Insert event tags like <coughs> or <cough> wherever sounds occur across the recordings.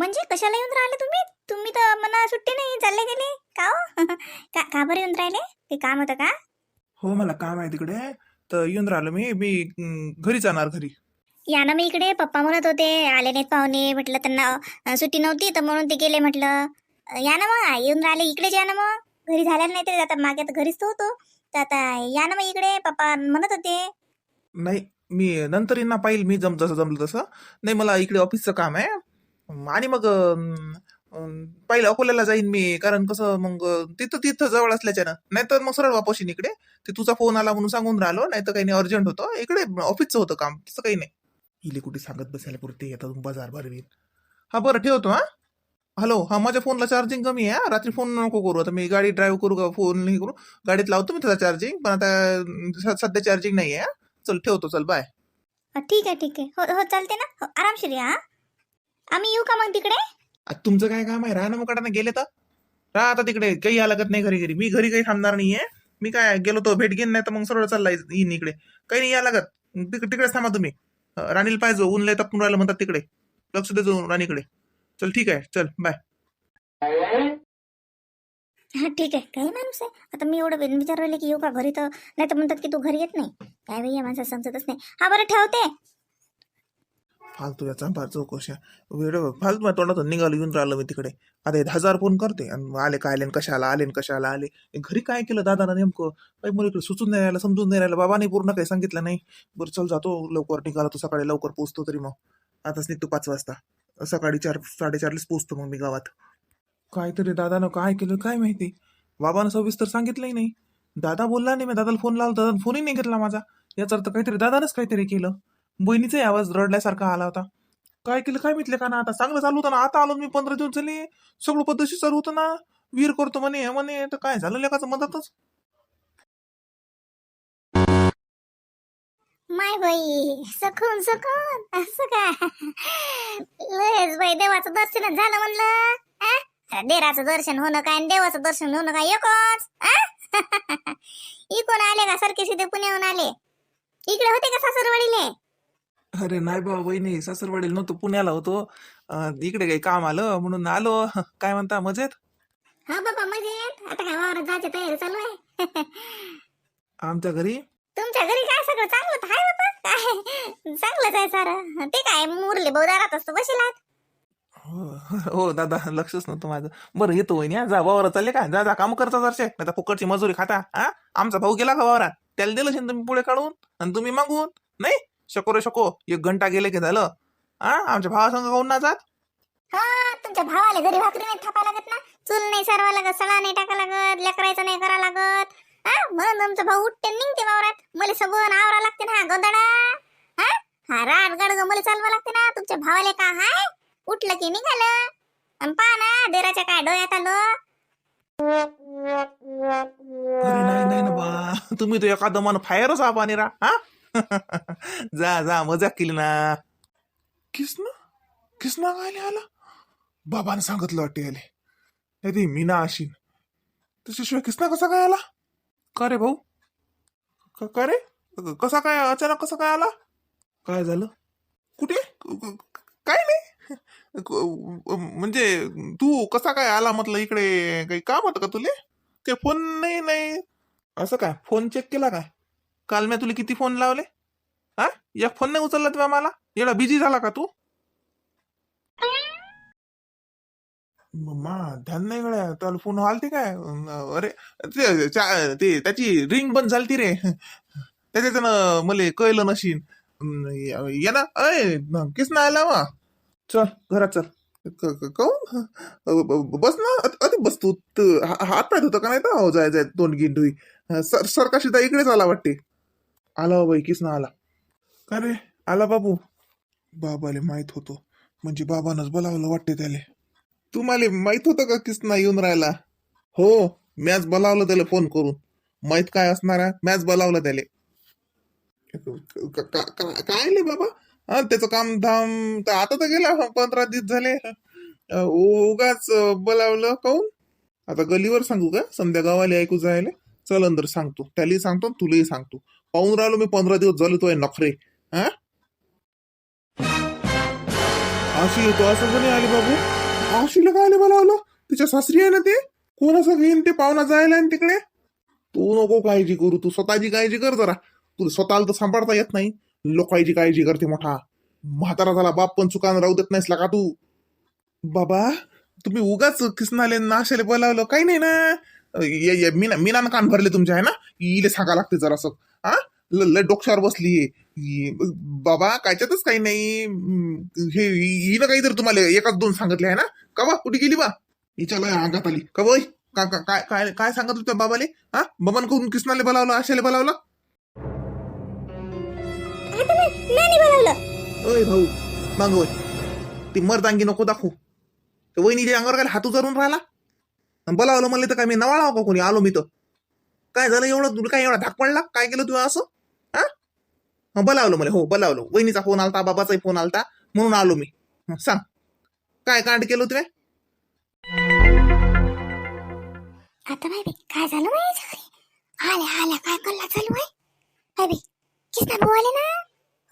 म्हणजे कशाला येऊन राहिले तुम्ही? तुम्ही तर मना सुट्टी नाही चालले गेले. का हो? <laughs> का का बरं येऊन राहिले? ते काम होतं का? हो मला काम आहे तिकडे. तर येऊन राहिलो मी. मी घरी जाणार घरी. या ना मी इकडे. पप्पा म्हणत होते आले नाहीत पाहुणे. म्हटलं त्यांना सुट्टी नव्हती तर म्हणून ते गेले म्हटलं. या ना मग येऊन राहिले इकडेच या ना मग. घरी झाल्या नाही तर आता मागे तर घरीच तर होतो. तर आता या ना मग इकडे. पप्पा म्हणत होते. नाही मी नंतर येईन ना पाहिल. मी जम जसं जमलं तसं. नाही मला इकडे ऑफिसचं काम आहे. आणि मग पहिलं अकोल्याला जाईन मी कारण कसं मग तिथं तिथं जवळ असल्याच्यानं नाही तर मग सरळ वापस येईन इकडे. ते तुझा फोन आला म्हणून सांगून राहिलो नाही तर काही नाही अर्जंट होतं. इकडे ऑफिसचं होतं काम तसं काही नाही. इले कुठे सांगत बसायला पुरते येतात बाजार भरवीन. हा बरं ठेवतो हा. हॅलो हा माझ्या फोनला चार्जिंग कमी आहे रात्री फोन नको करू आता मी गाडी ड्राईव्ह करू का फोन हे करू. गाडीत लावतो मी त्याचा चार्जिंग पण आता सध्या चार्जिंग नाही आहे चल ठेवतो चल बाय ठीक आहे ठीक आहे. हो हो चालते ना. हो, आरामशीर या हा. आम्ही येऊ का मग तिकडे? आता तुमचं काय काम आहे? राहा ना मग गेले तर? राहा आता तिकडे. काही या लागत नाही घरी घरी. मी घरी काही थांबणार नाहीये. मी काय गेलो तो भेट घेईन नाही तर मग सरळ चालला येईन इकडे. काही नाही या लागत. तिक- तिकडेच थांबा तुम्ही. अं, राणीला पाहिजे ऊन लय तापून राहिलं म्हणतात तिकडे. लक्ष देतो राणीकडे. चल ठीक आहे. चल बाय हा ठीक आहे. काही माणूस आहे. आता मी एवढं बिन विचारले की येऊ का घरी तर? नाही तर म्हणतात की तू घरी येत नाही. काय बाई या माणसाला समजतच नाही. हा बरं ठेवते. फालतू याचा चांभार चौकशा वेळ फालतू माझ्या तोंडातून निघालो येऊन राहिलो मी तिकडे. आता हे हजार फोन करते आणि आले काय आले कशाला आले कशाला आले. घरी काय केलं दादानं नेमकं? काही मला इकडे सुचून नाही राहिलं समजून नाही राहिलं. बाबाने पूर्ण काही सांगितलं नाही. बरं चल जातो लवकर निघाला तो सकाळी लवकर पोचतो तरी मग. आताच निघतो पाच वाजता. सकाळी चार साडेचारलाच पोचतो मग मी गावात. काहीतरी दादानं काय केलं काय माहिती? बाबानं सविस्तर सांगितलंही नाही. दादा बोलला नाही मी दादाला फोन लावला दादा फोनही नाही घेतला माझा. याचा अर्थ काहीतरी दादानंच काहीतरी केलं. बहिणीचाही आवाज रडल्यासारखा आला होता. काय केलं? काय मितले का ना आता? चांगलं चालू होतं ना. आता आलो मी पंधरा दिवस झाले. सगळं पद्धतशीर चालू होतं ना. वीर करतो म्हणे हे म्हणे. तर काय झालं लेखाचं मदतच माय बाई सखून सखून असं काय लयच बाई देवाचं दर्शन झालं म्हणलं. देराचं दर्शन होणं काय आणि देवाचं दर्शन होणं काय? एकच. <laughs> इकडून आले का? सारखे सीधे पुण्याहून आले. इकडे होते का सासरवाडीले? अरे नाही बाबा वहिनी सासरवाडीला नव्हतो पुण्याला होतो. अं, इकडे काही काम आलं म्हणून आलो. काय म्हणता मजेत? हा बाबा मजेत. आता काय वावरात जायची तयारी चालू आहे. आमच्या घरी? तुमच्या घरी काय सगळं चांगलं तर आहे बाबा. काय? चांगलंच आहे सारं. ते काय मुरले बहुदारात असतो बसेलात हो हो, दादा लक्षच नव्हतं माझं. बरं येतो वहिनी हा, जा वावरात चालले का? जा जा काम करता जरशे नाही तर फुकटची मजुरी खाता हा. आमचा भाऊ गेला का वावरात? त्याला दिलं असेल तुम्ही पुढे काढून? आणि तुम्ही मागून? नाही? शको रे शको एक घंटा गेले की झालं? हा आमच्या भावासंग काहून ना जात? हा तुमच्या भावाला घरी भाकरी नाही थापा लागत ना चूल नाही सरवा लागत सळा नाही टाका लागत लेकरायचं नाही करा लागत. हा म्हणून तुमचा भाऊ उठते निघते वावरात. मला सगळं आवरा लागते ना गोदडा. हा हा राट गडग मला चालवा लागते ना तुमच्या भावाला का हाय? उठलं की निघालं. आणि पहा ना देराच्या काय डोळ्यात आलं? अरे नाही नाही ना बा तुम्ही तो एका दमानं फायरच आहा पाणी रा हा? <laughs> जा जा मजा केली ना. किसना? किसना काय आला बाबाने सांगितलं वाटते आले नाही ते मीना अशीन त्याच्याशिवाय किसना कसा काय आला? का रे भाऊ? का रे? कसा काय अचानक कसा काय आला? काय झालं? कुठे? काय नाही. म्हणजे तू कसा काय आला म्हटलं इकडे? काही काम होतं का तुले? ते फोन नाही नाही. असं काय? फोन चेक केला काय? काल मी तुला किती फोन लावले? हा? एक फोन नाही उचलला तुम्ही मला? एवढा बिझी झाला का तू? मम्मा ध्यान नाही गड्या. त्याला फोन आलते काय? अरे ते चा- ते त्याची रिंग बंद झालती रे. त्याच्यानं मला कळलं नशीन. ये ना. अय किस ना आला वा? चल घरात चल. क- क- काहून? अ, ब- बस ना. अरे बस तू. त- हा- हात पाय धुतो का नाही तर हो जाय जाय दोन गिंडुई सर सर सरकाशी तर इकडेच आला वाटते. आला बाईकीच बाई किसना आला. का रे? आला बाबू. बाबाले माहीत होतो. म्हणजे बाबानच बोलावलं वाटते त्याले. तुम्हाला माहीत होतं का किसना येऊन राहिला? हो मॅच बोलावलं त्याला फोन करून. माहीत काय असणार? आहे मॅच बोलावलं त्याले. काय ले बाबा? हा त्याचं काम धाम तर आता तर गेला पंधरा दिवस झाले. उगाच बोलावलं काऊन? आता गलीवर सांगू का? संध्या गावाला ऐकू जायला. चल अंदर सांगतो. त्यालाही सांगतो आणि तुलाही सांगतो. पाहून राहिलो मी पंधरा दिवस झाले तो नखरे. हा? आशी येतो असं कोणी आले बाबू? आशीला काय आले बोलावलं? तिच्या सासरी आहे ना ते? कोण असं घेईन ते पाहुणा जायला आणि ना तिकडे? तू नको काळजी करू तू स्वतःची काळजी कर जरा. तू स्वतःला तर सांभाळता येत नाही. लोकांची काळजी करते मोठा. म्हातारा झाला बाप पण चुकान राहू देत नाहीस का तू? बाबा तुम्ही उगाच किसनाले नाशाले बोलावलं. काही नाही ना. ये- ये- मीना मीनानं कान भरले तुमच्या आहे ना? इले सांगा लागते जरासं. हा? ल ल- डोक्यावर बसली. बाबा कायच्यातच काही नाही. हे हिनं काहीतरी तुम्हाला एकाच दोन सांगितले आहे ना? का बा कुठे गेली बा? हिच्याला अंगात आली. का बाई का का- काय काय काय सांगितलं त्या बाबाले? हा? बाबान करून किसनाले बोलावलं आशाले बोलावलं? ओय भाऊ माग होय ती मर्दांगी नको दाखवू. ते वहिनीच्या अंगावर काय हात उचलून राहिला? बोलावलं म्हणले तर काय मी नवाळाव का कोणी? आलो मी तर. काय झालं एवढं? तुला काय एवढा धाक पडला? काय केलं तुला असं? हा? बोलावलं मला. हो बोलावलं. वहिनीचा फोन आलता बाबाचाही फोन आलता. म्हणून आलो मी. सांग. काय कांड केलं तुम्ही आता बाई काय झालं माझ्या याच्या घरी आल्या आल्या. काय कल्ला चालू आहे? बाई किसना भाऊ आले ना?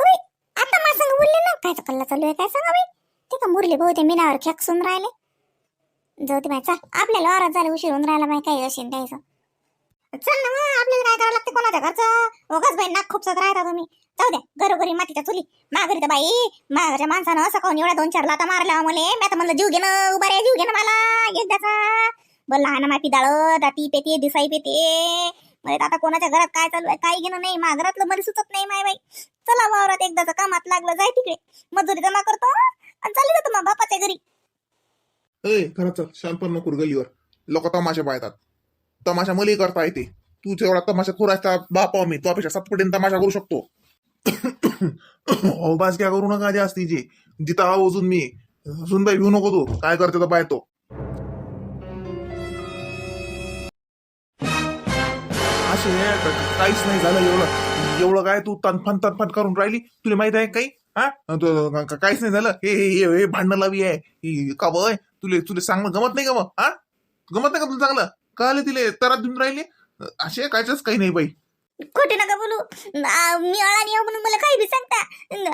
होय आता मला सांग बोलले ना? काय कल्ला चालू आहे काय सांगा बाई? ते का मुरले भाऊ ते मीनावर खेकसून राहिले. जाऊ ते बाई चल. आपल्याला वरात झालं उशीर होऊन राहिला बाई काही असेल द्यायचं. चल ना मग आपल्याला काय करावं लागतं? कोणाच्या घरचं? उगाच बाई नाक खुपसत राहता तुम्ही. जाऊ द्या घरोघरी मातीच्या चुली. माघारी तर बाई माघाच्या माणसानं असं काऊन एवढ्या दोन चार लाता मारल्या मले मी आता म्हणलं जीव घेणं उभा रे जीव घेणं मला एकदाचा. बोल लहान माती डाळ दाती पेते दिसाई पेते. म्हणजे आता कोणाच्या घरात काय चालू आहे काही घेणं नाही. माघरातलं मला सुचत नाही माय बाई. चला वावरात एकदाचं कामात लागलं जाय तिकडे. मजुरी जमा करतो आणि चालू जातो मग बापाच्या घरी. ए घरात चल शानपण नको गलीवर लोक तमाशा पाहतात. तमाशा मलाही करता येते. तू जेवढा तमाशा खोरायचा बापा मी तुझ्यापेक्षा सातपटीने तमाशा करू शकतो. <coughs> अवभास क्या करू नका जास्ती जे. जिथं अजून मी. सुनबाई घेऊ नको तू. काय करते तर बाय तो. असे काहीच नाही झालं एवढं. एवढं काय तू तनफन तनफन करून राहिली? तुला माहीत आहे काही? हा? का- काहीच नाही झालं? हे हे हे- भांडण भांडणं लावी आहे. का बय तुले तुले सांगणं गमत नाही का मग? हा? गमत नाही का तुला चांगलं? कळाले तिले तरात देऊन राहिले. असे कायच काही नाही बाई. खोटे नका बोलू. आ, मी अळानी येऊ म्हणून मला काही बी सांगता.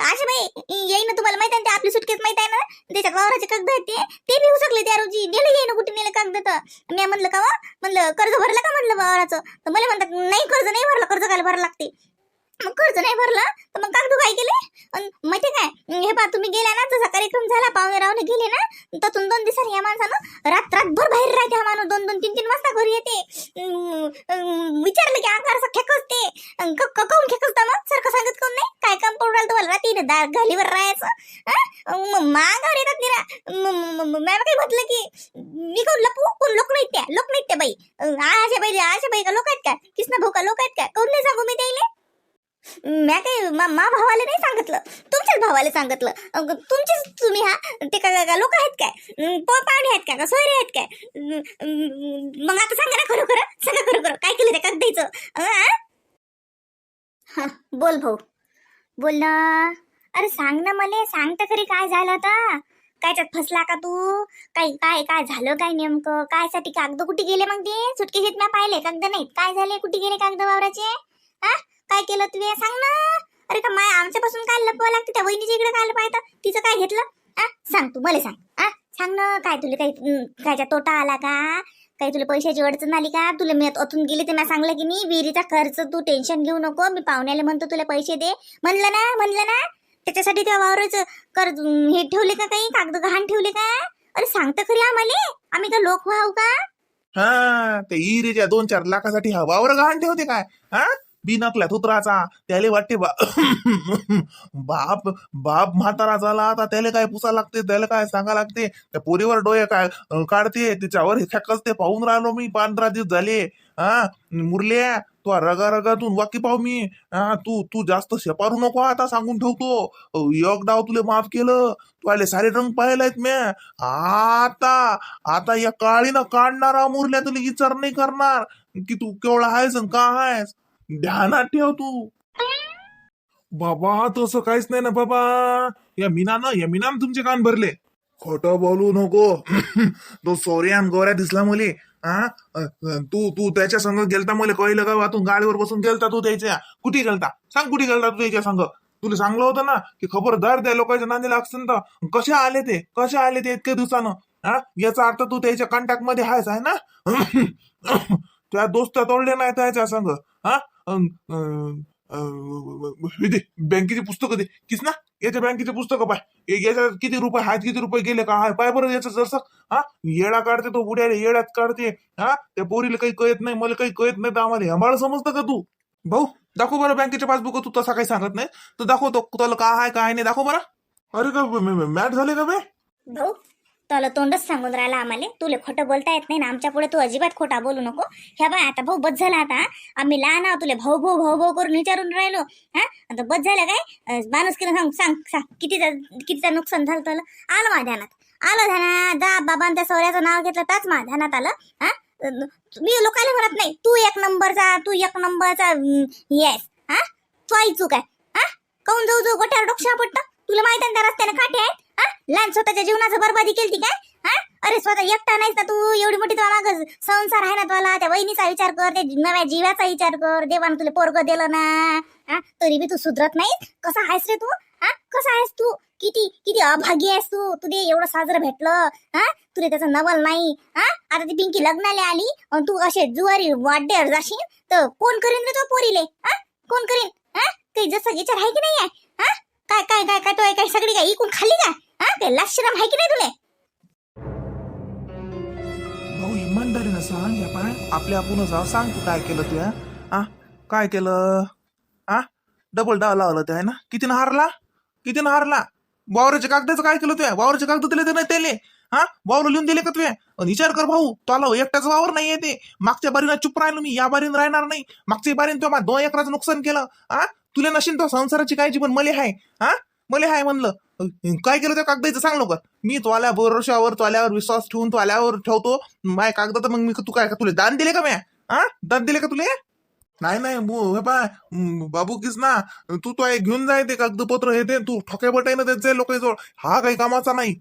आशा बाई येईन तुम्हाला माहीत आहे ना ते आपली सुटकेस माहीत आहे ना? त्याच्या वावराचे कागद आहेत ते. ते बी शकले त्या रोजी. नेलं येईन कुठे नेलं कागद तर. मी म्हणलं का वा? म्हणलं कर्ज भरलं का? म्हणलं वावराचं तर मला म्हणतात नाही कर्ज नाही भरलं कर्ज काय भरायला लागते? मग कर्ज नाही भरलं तर मग कागद काय केले? अन माहिती काय? हे पा तुम्ही गेल्या ना जसा कार्यक्रम झाला पाहुणे रावणे गेले ना त्यातून दोन दिवसांनी या माणसानं रात रातभर बाहेर राहते हा माणूस. दोन दोन तीन तीन वाजता घरी येते. विचारलं की अंगार असं खेकसते. अं, काऊन खेकसता मग? सारखं सांगत कोण नाही? काय काम पडू राहिलं तुम्हाला? रात्री दार घालीवर राहायचं. मग मागावर येतात निरा. मॅम काय म्हटलं की मी कोण लपू कोण लोक नाहीत त्या लोक नाहीत त्या बाई. आशा बाई आशा बाई का लोक आहेत का? किसना भाऊ का लोक आहेत का? कोण नाही सांगू मी त्याला म्या काही मा मा भावाला नाही सांगितलं. तुमच्याच भावाला सांगितलं. अग, तुमचेच तुम्ही हा? ते का का- लोक आहेत काय? अं, प- पाहुणे आहेत काय? का सोयरे आहेत काय? अं, अं, मग आता सांगा ना खरं खरं. सांगा खरं खरं. काय केलं ते? कागदाचं हा बोल भाऊ. बोल ना. अरे सांग ना मले. सांग तर खरी काय झालं आता. कायच्यात फसला का तू? काय काय काय झालं काय नेमकं? काय साठी कागद कुठे गेले मग ते? सुटकेशीत म्या पाहिले कागद नाहीत. काय झाले? कुठे गेले कागद वावराचे? हा काय केलं तुम्ही सांग ना. अरे का माय आमच्यापासून काय लपवा लागते? त्या वहिनीच्या इकडे काय लपायचं तिचं काय घेतलं? आ? सांग तू मला सांग. आ? सांग ना काय तुला काही कायचा तोटा आला का? काही तुला पैशाची अडचण आली का? तुला मी अथून गेली ते मी सांगलं की नाही विहिरीचा खर्च तू टेन्शन घेऊ नको मी पाहुण्याला म्हणतो तुला पैसे दे. म्हणलं ना म्हणलं ना त्याच्यासाठी त्या वावरच कर्ज हे ठेवले का काही? कागद गहाण ठेवले का? अरे सांगतं खरी आम्हाला. आम्ही का लोक व्हाव का? हा ते इरेच्या दोन चार लाखासाठी हा वावर गहाण ठेवते काय? हा? बिनकल्या थुत्राचा त्याले वाटते बा <coughs> बाप बाप म्हातारा झाला आता त्याला काय पुसा लागते त्याला काय सांगा लागते? त्या पोरीवर डोळे काय काढते तिच्यावर खेकच ते पाहून राहिलो मी पंधरा दिवस झाले. हा मुरल्या तू रगा रगातून वाकी पाहू मी. हा तू तू जास्त शेपारू नको आता सांगून ठेवतो. एक डाव तुले माफ केलं तू आले सारे रंग पाहिलायत म्या. आता आता या काळीनं काढणारा मुरल्या तुला विचार नाही करणार. की तू केवढा आहेस आणि का आहेस? ध्यानात ठेव तू. बाबा तसं काहीच नाही ना बाबा. या मीनानं या मीनानं तुमचे कान भरले. खोट बोलू नको. तो सोर्यान गोऱ्या दिसला मुली. हा तू तू त्याच्या संग गेलता मुले? कळलं का वातून? गाडीवर बसून गेलता तू त्याच्या? कुठे गेलता? सांग कुठे गेलता तू त्याच्या संग? तुला सांगलं होतं ना की खबरदार त्या लोकांच्या नांदीला असतील तर कसे आले ते? कसे आले ते इतक्या दिवसानं? हा याचा अर्थ तू त्याच्या कॉन्टॅक्टमध्ये आहेस आहे ना? त्या दोस्त तोडले नाही त्याच्या संग. हा हे दे, बँकेची पुस्तकं दे. किस ना? याच्या बँकेचे पुस्तकं पाय. याच्यात किती रुपये आहेत किती रुपये गेले का? हाय पाय बरं याचं जसं हा येडा काढते तो बुड्याला येळ्यात काढते. हा त्या पोरीला काही कळत नाही मला काही कळत नाही तर आम्हाला आम्हाला समजतं का तू? भाऊ दाखव बरं बँकेच्या पासबुक तू तसा काही सांगत नाही. तर दाखवतो तुला काय आहे काय नाही दाखव बरं. अरे का मॅट झाले का बे? भाऊ तुला तोंडच सांगून राहिला आम्हाला. तुला खोटं बोलता येत नाही ना आमच्या पुढे तू अजिबात खोटा बोलू नको. ह्या बाय आता भाऊ बस झाला आता आम्ही लहान आहोत तुला भाऊ भाऊ भाऊ भाऊ करून विचारून राहिलो हा. आता बस झालं काय? माणूस किती सांग सांग सांग. कितीचा कितीचा नुकसान झालं तुला? आलं माझ्या ध्यानात. आलं ध्यानात. दा बाबां त्या सौर्याचं नाव घेतलं त्याच माझ्या ध्यानात आलं हा. मी लोकांना म्हणत नाही. तू एक नंबरचा तू एक नंबरचा येस हा तू आई चूक आहे हा. काऊन जाऊ जाऊ गोट्यावर डोक्षा पडतं. तुला माहीत आहे ना त्या रस्त्याने काठे आहेत? हा? लहान स्वतःच्या जीवनाचं बरबादी केली काय? हा? अरे स्वतः एकटा नाहीस ना तू एवढी मोठी तुला माग संसार आहे ना तुला त्या वहिनीचा विचार कर नव्या जीवाचा विचार कर देवानं तुला पोरग दिलं ना. हा? तरी बी तू सुधरत नाही कसा आहेस रे तू? हा? कसा आहेस तू? किती किती अभागी आहेस तू? तुझे एवढं साजरं भेटलं. हा? तुला त्याचं नवल नाही. हा? आता ती पिंकी लग्नाला आली अन तू असे जुवारी वाड्यावर जाशील तर कोण करीन रे तो पोरीले? हा? कोण करीन? हा? काही जसं विचार आहे की नाही आहे? हा? काय काय काय काय तो काय सगळी काय इकून खाली का? हा ते लाश्रम आहे की नाही तुले भाऊ इमानदारीनं सांग या पाय आपल्या आपण आहो सांग तू काय केलं तू हा? काय केलं? हा? डबल डाव लावलं ते आहे ना? किती हारला? किती हारला? वावराच्या कागदाचं काय केलं तुया वावराच्या कागद दिले ते नाही त्याले हा? वावर लिहून दिले का तुया अन विचार कर भाऊ तुला हो, एकटाच वावर नाही येते मागच्या बारीनं चुप राहिलो मी या बारीनं राहणार नाही. मागच्या बारीनं तो दोन एकराचं नुकसान केलं हा? तुला नशीन तो संसाराची काळजी पण मले हाय हा? मले हाय म्हणलं. काय केलं त्या कागदाचं सांग लवकर. मी त्वाल्या भरोशावर त्वाल्यावर विश्वास ठेवून त्वाल्यावर ठेवतो. माय कागदात तर मग मी तू काय का तुला दान दिले का म्या? हा दान दिले का तुले? नाही नाही बु- हे पाय बाबू किस ना तू तो हे घेऊन जाय ते कागदपत्र हे ते तू ठोके बटाईनं देत जाय लोकांजवळ हा काही कामाचा नाही.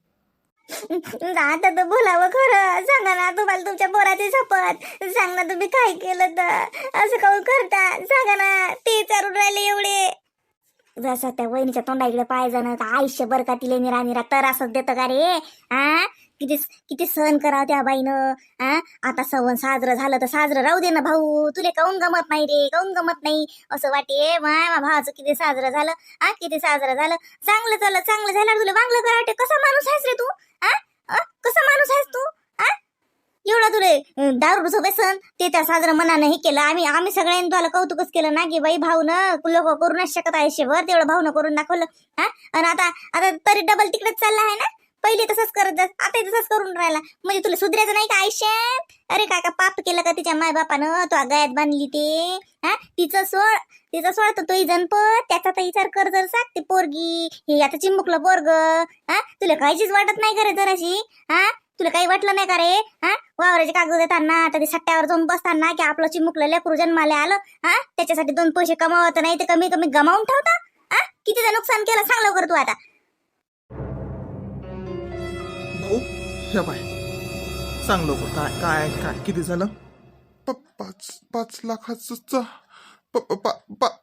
आता तर बोलावं खरं. सांगा ना तुम्हाला तुमच्या पोराची शपथ. सांग ना तुम्ही काय केलं तर असं काऊन करता? सांगा ना ते विचारून राहिले एवढे. जसं त्या वहिनीच्या तोंडा इकडे पाय जाणं का आयुष्यभर का तिले निरा निरा तर देतं का रे? हा किती किती सहन करावं त्या बाईनं? हा आता सवन साजरं झालं तर साजरं राहू दे ना भाऊ. तुले काऊन गमत नाही रे? काऊन गमत नाही? असं वाटे माय मा भावाचं किती साजरं झालं? हा किती साजरं झालं? चांगलं झालं चांगलं झालं. तुला वांगलं करा वाटे कसा माणूस आहेस रे तू? हा कसा माणूस आहेस तू? एवढा तुले दारू दारूचं व्यसन ते त्या साजरा मनानं हे केलं. आम्ही आम्ही सगळ्यांनी तुला कौतुकच केलं ना की बाई भाऊनं लोक करू नाही शकत आहे शेवर तेवढं भाऊनं करून दाखवलं हा? आणि आता आता तरी डबल तिकडेच चालला आहे ना? पहिले तसंच करत जात आता तसंच करून राहिला. म्हणजे तुला सुधरायचं नाही का आयुष्यात? अरे काय का पाप केलं का तिच्या माय बापानं तो गळ्यात बांधली ते. हा? तिचं सोड तिचं सोड तर तोही जनपत त्याचा तर विचार कर जर सांग ते पोरगी. हे आता चिमुकलं पोरग. हा? तुला काहीचीच वाटत नाही का जराशी? हा? तुला काही वाटलं नाही का रे? हा? वावराचे कागद देताना आता ते सट्ट्यावर जाऊन बसताना की आपलं चिमुकलं लेकरू जन्माला आलं हा? त्याच्यासाठी दोन पैसे कमावत नाही ते कमी कमी गमावून ठेवता? हा? कितीचं नुकसान केलं सांग लवकर तू आता. भाऊ हे सांग लवकर काय काय काय किती झालं? प- पाच पाच लाखाचं च- प- प- पा- पा-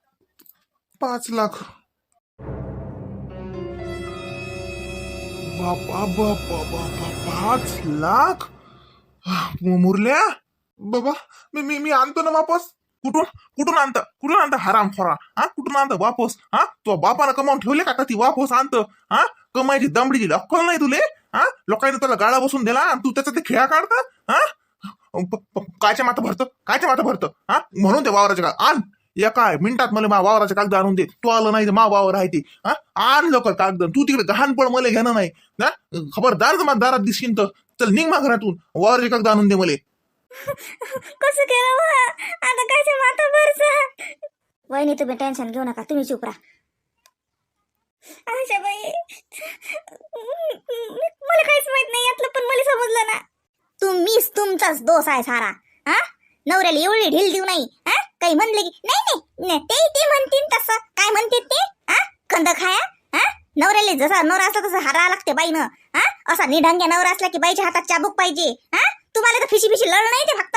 पाच लाख. बाबा बाबा बाबा पाच लाख? मु- मुरल्या? बाबा मी मी मी आणतो ना वापस. कुठून? कुठून आणतं? कुठून आणतं हराम खोरा हा कुठून आणतं वापस? हा तो बापानं कमावून ठेवले का ती वापस आणतं? हा कमायची दमडीची अक्कल नाही तुले? हा लोकांनी त्याला गाळा बसून दिला आणि तू त्याचा ते खेळा काढता? हा? प- कायच्या माता भरतं? कायच्या माता भरतं? हा म्हणून ते वावराच्या आण. एका मिनिटात मला मा वावराचे कागद आणून दे. तू आलं नाही तर मा वावर आहे ते. हा? आण लवकर कागद. तू तिकडे गहाण मला घेणं नाही. ना खबरदार जर माझ्या दारात दिसशील तर. चल निघ मा घरातून. वावराचे कागद आणून दे मला. कसं केलं आता वहिनी तुम्ही टेन्शन घेऊ नका. तुम्ही चुप राहा. आशा बाई मला काहीच माहीत नाही यातलं पण मला समजलं ना. तुम्हीच तुमचाच दोष आहे सारा. हा? नवऱ्याला एवढी ढील देऊ नाही. हा? काही म्हणले की नाही, ते ते म्हणतील तसं. काय म्हणतील ते? हा कंद खाया? हा नवऱ्याला जसा नवरा असला तसं हारा लागते बाईनं. हा असा निढंग्या नवरा असला की बाईच्या हातात चाबूक पाहिजे. हा तुम्हाला तर फिशी फिशी लढ नाही ते फक्त.